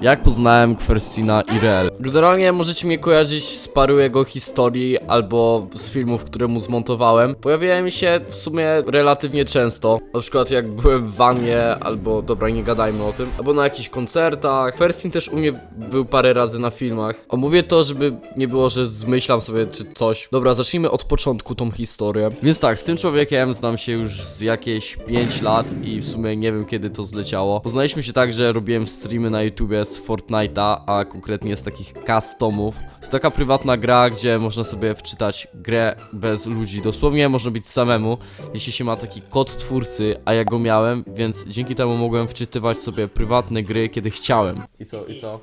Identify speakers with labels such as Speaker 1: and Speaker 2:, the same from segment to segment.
Speaker 1: Jak poznałem Kwerstina i Reel? Generalnie możecie mnie kojarzyć z paru jego historii albo z filmów, które mu zmontowałem. Pojawiałem się w sumie relatywnie często. Na przykład jak byłem w wannie, albo dobra, nie gadajmy o tym, albo na jakichś koncertach. Kwerstin też u mnie był parę razy na filmach. A mówię to, żeby nie było, że zmyślam sobie czy coś. Dobra, zacznijmy od początku tą historię. Więc tak, z tym człowiekiem znam się już z jakieś 5 lat i w sumie nie wiem kiedy to zleciało. Poznaliśmy się tak, że robiłem streamy na YouTubie z Fortnite'a, a konkretnie z takich customów. To taka prywatna gra, gdzie można sobie wczytać grę bez ludzi. Dosłownie można być samemu, jeśli się ma taki kod twórcy, a ja go miałem, więc dzięki temu mogłem wczytywać sobie prywatne gry, kiedy chciałem. I co, i co?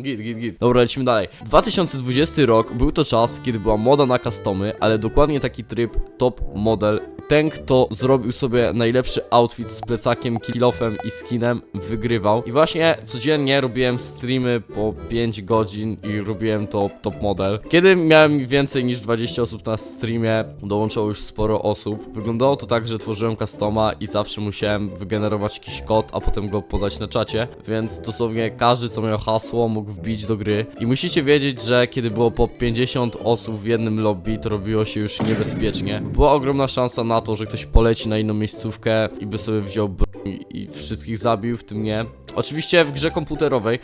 Speaker 1: Git, git, git. Dobra, lecimy dalej. 2020 rok był to czas, kiedy była moda na customy, ale dokładnie taki tryb top model. Ten, kto zrobił sobie najlepszy outfit z plecakiem, kilofem i skinem, wygrywał. I właśnie codziennie robiłem streamy po 5 godzin i robiłem to top model. Kiedy miałem więcej niż 20 osób na streamie, dołączyło już sporo osób. Wyglądało to tak, że tworzyłem customa i zawsze musiałem wygenerować jakiś kod, a potem go podać na czacie, więc dosłownie każdy, co miał hasło, mógł wbić do gry. I musicie wiedzieć, że kiedy było po 50 osób w jednym lobby, to robiło się już niebezpiecznie. Była ogromna szansa na to, że ktoś poleci na inną miejscówkę i by sobie wziął broń i wszystkich zabił, w tym nie. Oczywiście w grze komputerowej,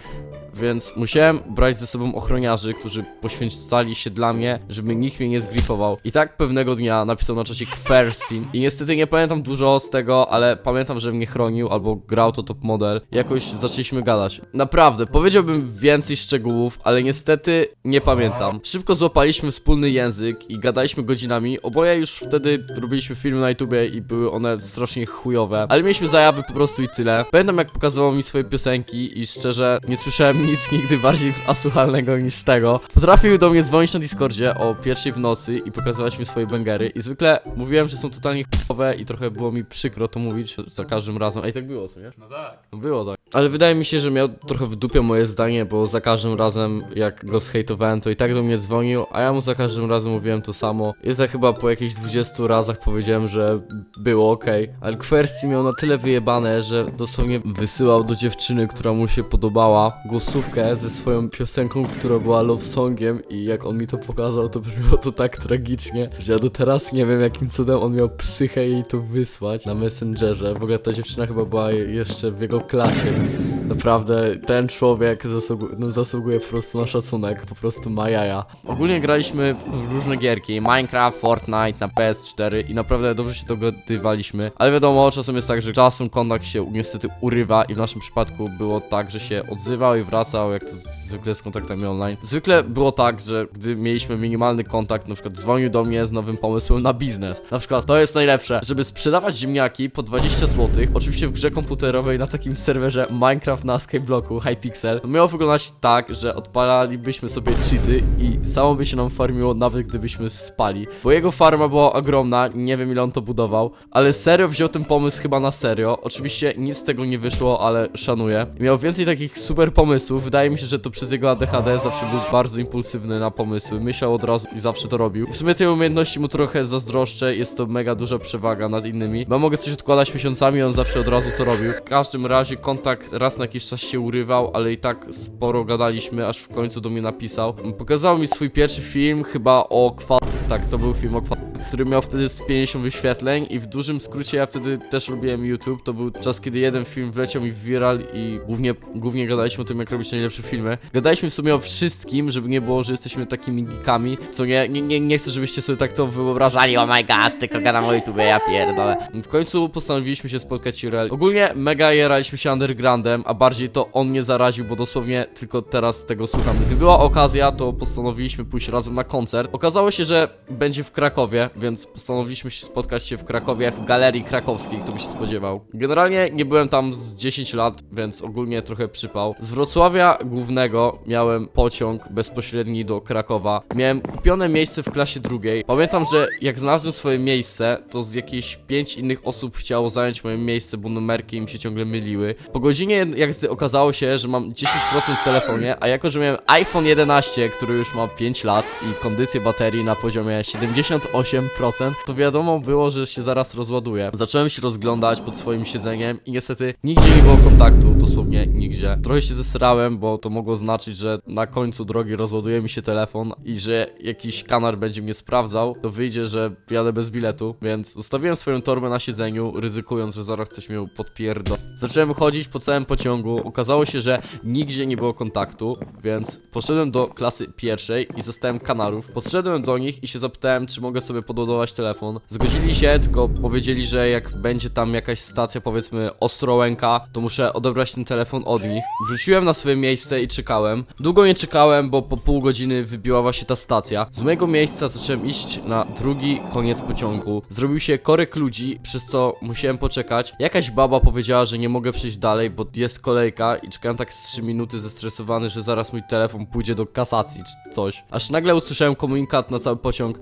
Speaker 1: więc musiałem brać ze sobą ochroniarzy, którzy poświęcali się dla mnie, żeby nikt mnie nie zgrifował. I tak pewnego dnia napisał na czacie Kwersin. I niestety nie pamiętam dużo z tego, ale pamiętam, że mnie chronił albo grał to top model. Jakoś zaczęliśmy gadać. Naprawdę, powiedziałbym więcej szczegółów, ale niestety nie pamiętam. Szybko złapaliśmy wspólny język i gadaliśmy godzinami. Oboje już wtedy robiliśmy filmy na YouTubie i były one strasznie chujowe. Ale mieliśmy zajawy po prostu i tyle. Pamiętam jak pokazywał mi swoje piosenki i szczerze nie słyszałem nic nigdy bardziej asłuchalnego niż tego. Potrafił do mnie dzwonić na Discordzie o pierwszej w nocy i pokazywać mi swoje bangery i zwykle mówiłem, że są totalnie chujowe i trochę było mi przykro to mówić za każdym razem. Ej, tak było, co nie?
Speaker 2: No tak.
Speaker 1: No Było tak. Ale wydaje mi się, że miał trochę w dupie moje zdanie, bo za każdym razem jak go zhejtowałem, to i tak do mnie dzwonił, a ja mu za każdym razem mówiłem to samo. Jest ja chyba po jakichś 20 razach powiedziałem, że było ok. Ale Kwersji miał na tyle wyjebane, że dosłownie wysyłał do dziewczyny, która mu się podobała, głosówkę ze swoją piosenką, która była love songiem i jak on mi to pokazał, to brzmiało to tak tragicznie, że ja do teraz nie wiem jakim cudem on miał psychę jej to wysłać na Messengerze. W ogóle ta dziewczyna chyba była je- jeszcze w jego klasie, naprawdę ten człowiek zasługuje, no, zasługuje po prostu na szacunek, po prostu ma jaja. Ogólnie graliśmy w różne gierki, Minecraft, Fortnite na PS4 i naprawdę dobrze się dogadywaliśmy, ale wiadomo, czasem jest tak, że czasem kontakt się niestety urywa i w naszym przypadku było tak, że się odzywał i wracał, jak to zwykle z kontaktami online. Zwykle było tak, że gdy mieliśmy minimalny kontakt, na przykład dzwonił do mnie z nowym pomysłem na biznes. Na przykład to jest najlepsze, żeby sprzedawać ziemniaki po 20 zł, oczywiście w grze komputerowej na takim serwerze Minecraft na Skyblocku Hypixel, to miało wyglądać tak, że odpalalibyśmy sobie cheaty i samo by się nam farmiło nawet gdybyśmy spali. Bo jego farma była ogromna, nie wiem ile on to budował, ale serio wziął ten pomysł chyba na serio. Oczywiście nic z tego nie wyszło, ale szanuję. Miał więcej takich super pomysłów. Wydaje mi się, że to przez jego ADHD zawsze był bardzo impulsywny na pomysły. Myślał od razu i zawsze to robił. W sumie tej umiejętności mu trochę zazdroszczę. Jest to mega duża przewaga nad innymi. Bo mogę coś odkładać miesiącami, on zawsze od razu to robił. W każdym razie kontakt raz na jakiś czas się urywał, ale i tak sporo gadaliśmy, aż w końcu do mnie napisał. Pokazał mi swój pierwszy film, chyba o kwa... Tak, to był film o kwa który miał wtedy z 50 wyświetleń i w dużym skrócie ja wtedy też robiłem YouTube. To był czas, kiedy jeden film wleciał mi w viral i głównie, głównie gadaliśmy o tym, jak robić najlepsze filmy. Gadaliśmy w sumie o wszystkim, żeby nie było, że jesteśmy takimi geekami, co nie, nie, nie, nie chcę, żebyście sobie tak to wyobrażali, oh my god, tylko gadam o YouTube, ja pierdolę. W końcu postanowiliśmy się spotkać IRL. Ogólnie mega jaraliśmy się undergroundem, a bardziej to on mnie zaraził, bo dosłownie tylko teraz tego słucham. Gdy była okazja, to postanowiliśmy pójść razem na koncert. Okazało się, że będzie w Krakowie, więc postanowiliśmy się spotkać się w Krakowie w Galerii Krakowskiej, kto by się spodziewał. Generalnie nie byłem tam z 10 lat, więc ogólnie trochę przypał. Z Wrocławia głównego miałem pociąg bezpośredni do Krakowa. Miałem kupione miejsce w klasie drugiej. Pamiętam, że jak znalazłem swoje miejsce, to z jakieś 5 innych osób chciało zająć moje miejsce, bo numerki im się ciągle myliły. Po godzinie, jak okazało się, że mam 10% w telefonie, a jako, że miałem iPhone 11, który już ma 5 lat i kondycję baterii na poziomie 78%, to wiadomo było, że się zaraz rozładuje. Zacząłem się rozglądać pod swoim siedzeniem i niestety nigdzie nie było kontaktu, dosłownie nigdzie. Trochę się zesrałem, bo to mogło znaczyć, że na końcu drogi rozładuje mi się telefon i że jakiś kanar będzie mnie sprawdzał, to wyjdzie, że jadę bez biletu, więc zostawiłem swoją torbę na siedzeniu, ryzykując, że zaraz ktoś mnie podpierdo. Zacząłem chodzić po całym pociągu, okazało się, że nigdzie nie było kontaktu, więc poszedłem do klasy pierwszej i zostałem kanarów. Podszedłem do nich i się zapytałem, czy mogę sobie podładować telefon. Zgodzili się, tylko powiedzieli, że jak będzie tam jakaś stacja, powiedzmy Ostrołęka, to muszę odebrać ten telefon od nich. Wróciłem na swoje miejsce i czekałem. Długo nie czekałem, bo po pół godziny wybiła właśnie ta stacja. Z mojego miejsca zacząłem iść na drugi koniec pociągu. Zrobił się korek ludzi, przez co musiałem poczekać. Jakaś baba powiedziała, że nie mogę przejść dalej, bo jest kolejka i czekałem tak z 3 minuty zestresowany, że zaraz mój telefon pójdzie do kasacji czy coś. Aż nagle usłyszałem komunikat na cały pociąg.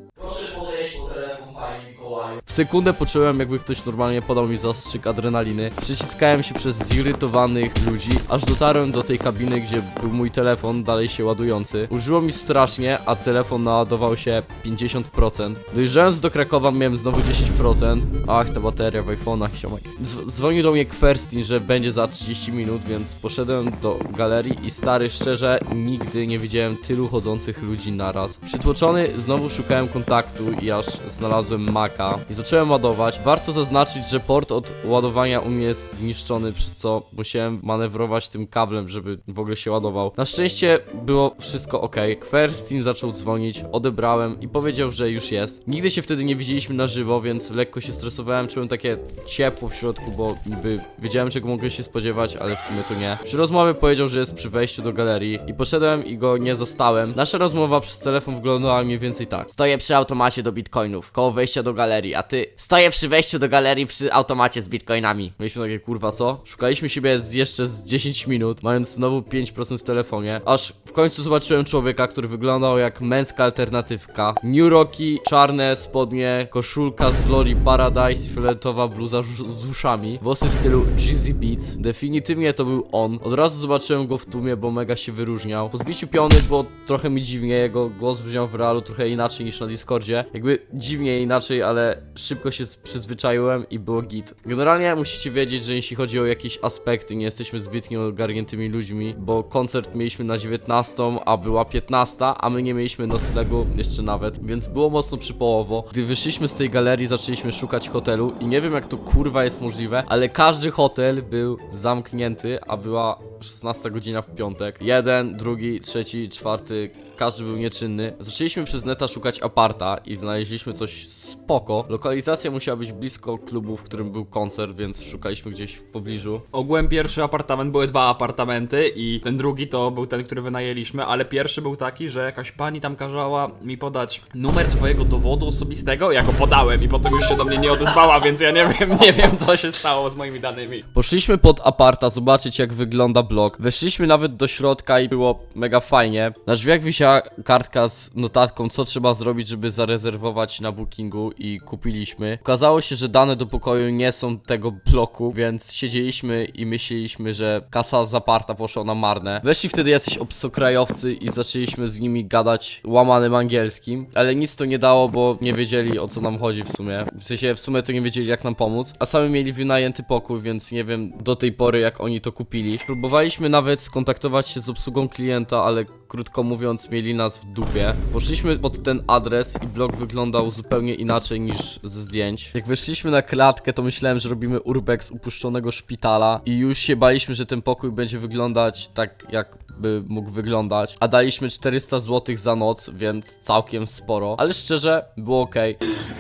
Speaker 1: Sekundę poczułem, jakby ktoś normalnie podał mi zastrzyk adrenaliny. Przyciskałem się przez zirytowanych ludzi, aż dotarłem do tej kabiny, gdzie był mój telefon, dalej się ładujący. Użyło mi strasznie, a telefon naładował się 50%. Dojeżdżając do Krakowa miałem znowu 10%. Ach, ta bateria w iPhone'ach, ziomek. Dzw- dzwonił do mnie Kwerstin, że będzie za 30 minut, więc poszedłem do galerii i stary, szczerze, nigdy nie widziałem tylu chodzących ludzi naraz. Przytłoczony znowu szukałem kontaktu i aż znalazłem Maka i zacząłem ładować. Warto zaznaczyć, że port od ładowania u mnie jest zniszczony, przez co musiałem manewrować tym kablem, żeby w ogóle się ładował. Na szczęście było wszystko ok. Kwerstin zaczął dzwonić, odebrałem i powiedział, że już jest. Nigdy się wtedy nie widzieliśmy na żywo, więc lekko się stresowałem, czułem takie ciepło w środku, bo niby wiedziałem czego mogę się spodziewać, ale w sumie to nie. Przy rozmowie powiedział, że jest przy wejściu do galerii i poszedłem i go nie zastałem. Nasza rozmowa przez telefon wyglądała mniej więcej tak.
Speaker 2: Stoję przy automacie do bitcoinów, koło wejścia do galerii, a ty stoję przy wejściu do galerii przy automacie z bitcoinami.
Speaker 1: Mieliśmy takie kurwa co? Szukaliśmy siebie z jeszcze z 10 minut, mając znowu 5% w telefonie, aż w końcu zobaczyłem człowieka, który wyglądał jak męska alternatywka. New Rocky, czarne spodnie, koszulka z Lori Paradise, fioletowa bluza z uszami, włosy w stylu Jeezy Beats. Definitywnie to był on. Od razu zobaczyłem go w tłumie, bo mega się wyróżniał. Po zbiciu piony było trochę mi dziwnie, jego głos brzmiał w realu trochę inaczej niż na Discordzie. Jakby dziwnie inaczej, ale szybko się przyzwyczaiłem i było git. Generalnie musicie wiedzieć, że jeśli chodzi o jakieś aspekty, nie jesteśmy zbytnio ogarniętymi ludźmi, bo koncert mieliśmy na 19, a była 15, a my nie mieliśmy noclegu jeszcze nawet, więc było mocno przypołowo. Gdy wyszliśmy z tej galerii, zaczęliśmy szukać hotelu i nie wiem jak to kurwa jest możliwe, ale każdy hotel był zamknięty, a była 16 godzina w piątek. Jeden, drugi, trzeci, czwarty, każdy był nieczynny. Zaczęliśmy przez neta szukać aparta i znaleźliśmy coś spoko. Lokalizacja musiała być blisko klubu, w którym był koncert, więc szukaliśmy gdzieś w pobliżu.
Speaker 3: Ogółem pierwszy apartament, były dwa apartamenty i ten drugi to był ten, który wynajęliśmy, ale pierwszy był taki, że jakaś pani tam kazała mi podać numer swojego dowodu osobistego, ja go podałem i potem już się do mnie nie odezwała, więc ja nie wiem, nie wiem co się stało z moimi danymi.
Speaker 1: Poszliśmy pod aparta zobaczyć jak wygląda blok. Weszliśmy nawet do środka i było mega fajnie. Na drzwiach wisiała kartka z notatką co trzeba zrobić, żeby zarezerwować na bookingu i kupiliśmy. Okazało się, że dane do pokoju nie są tego bloku, więc siedzieliśmy i myśleliśmy, że kasa z aparta poszła na marne. Weszli wtedy jacyś obcokrajowcy i zaczęliśmy z nimi gadać łamanym angielskim, ale nic to nie dało, bo nie wiedzieli o co nam chodzi w sumie. W sensie w sumie to nie wiedzieli jak nam pomóc, a sami mieli wynajęty pokój, więc nie wiem do tej pory jak oni to kupili. Próbowaliśmy nawet skontaktować się z obsługą klienta, ale krótko mówiąc mieli nas w dupie. Poszliśmy pod ten adres i blok wyglądał zupełnie inaczej niż ze zdjęć. Jak weszliśmy na klatkę, to myślałem, że robimy urbex upuszczonego szpitala i już się baliśmy, że ten pokój będzie wyglądać tak jak by mógł wyglądać. A daliśmy 400 zł za noc, więc całkiem sporo. Ale szczerze, było ok.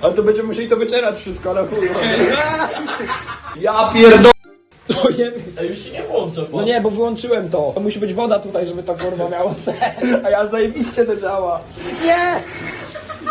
Speaker 4: Ale to będziemy musieli to wycierać wszystko, ale chuj. Ja pierdolę. To nie
Speaker 5: A już się nie włącza,
Speaker 4: No nie, bo wyłączyłem to. To musi być woda tutaj, żeby ta kurwa miała sens. A ja zajebiście to działa. Nie!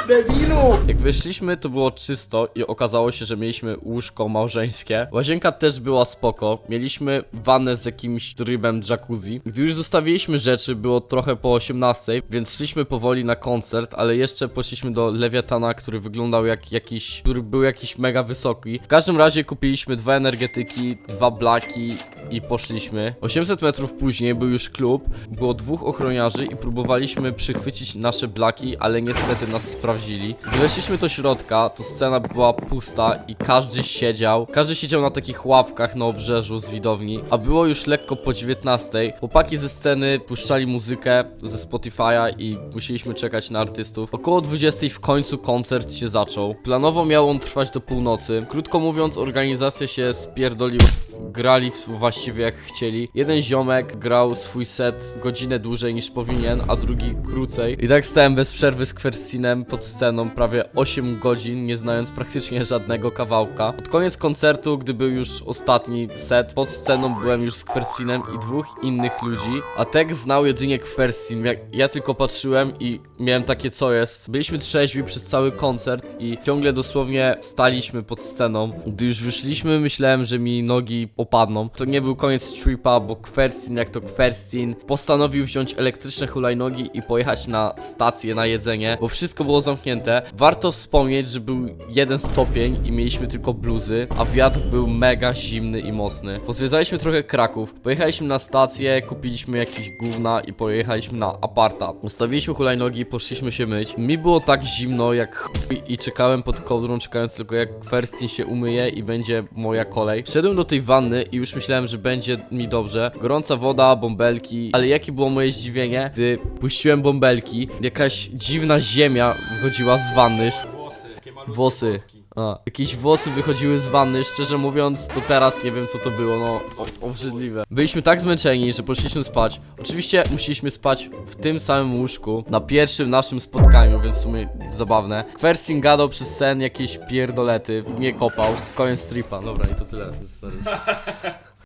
Speaker 4: Debilu!
Speaker 1: Jak wyszliśmy, to było czysto i okazało się, że mieliśmy łóżko małżeńskie. Łazienka też była spoko. Mieliśmy wannę z jakimś trybem jacuzzi. Gdy już zostawiliśmy rzeczy, było trochę po 18, więc szliśmy powoli na koncert, ale jeszcze poszliśmy do Lewiatana, który wyglądał jak jakiś, który był jakiś mega wysoki. W każdym razie kupiliśmy dwa energetyki, dwa blaki i poszliśmy. 800 metrów później był już klub, było dwóch ochroniarzy i próbowaliśmy przychwycić nasze blaki, ale niestety nas sprawdzili. Gdy weszliśmy do środka, to scena była pusta i każdy siedział. Każdy siedział na takich ławkach na obrzeżu z widowni, a było już lekko po 19. Chłopaki ze sceny puszczali muzykę ze Spotify'a i musieliśmy czekać na artystów. Około 20 w końcu koncert się zaczął. Planowo miał on trwać do północy. Krótko mówiąc, organizacja się spierdoliła. Grali właściwie jak chcieli. Jeden ziomek grał swój set godzinę dłużej niż powinien, a drugi krócej. I tak stałem bez przerwy z Kwersinem pod sceną prawie 8 godzin, nie znając praktycznie żadnego kawałka. Pod koniec koncertu, gdy był już ostatni set, pod sceną byłem już z Kwersinem i dwóch innych ludzi, a tekst znał jedynie Kwersin. Jak ja tylko patrzyłem i miałem takie co jest. Byliśmy trzeźwi przez cały koncert i ciągle dosłownie staliśmy pod sceną. Gdy już wyszliśmy, myślałem, że mi nogi opadną. To nie był koniec tripa, bo Kwerstin, jak to Kwerstin, postanowił wziąć elektryczne hulajnogi i pojechać na stację na jedzenie, bo wszystko było zamknięte. Warto wspomnieć, że był jeden stopień i mieliśmy tylko bluzy, a wiatr był mega zimny i mocny. Pozwiedzaliśmy trochę Kraków, pojechaliśmy na stację, kupiliśmy jakieś gówna i pojechaliśmy na aparta. Ustawiliśmy hulajnogi poszliśmy się myć. Mi było tak zimno jak chuj i czekałem pod kołdrą, czekając tylko jak Kwerstin się umyje i będzie moja kolej. Wszedłem do tej wanny i już myślałem, że będzie mi dobrze. Gorąca woda, bąbelki, ale jakie było moje zdziwienie, gdy puściłem bąbelki, jakaś dziwna ziemia wychodziła z wanny.
Speaker 3: Włosy, takie malutkie
Speaker 1: Włosy. A, jakieś włosy wychodziły z wanny, szczerze mówiąc, to teraz nie wiem co to było, no o- obrzydliwe. Byliśmy tak zmęczeni, że poszliśmy spać. Oczywiście musieliśmy spać w tym samym łóżku, na pierwszym naszym spotkaniu, więc w sumie zabawne. Kwerstin gadał przez sen jakieś pierdolety, mnie kopał, koniec tripa, dobra i to tyle. To jest,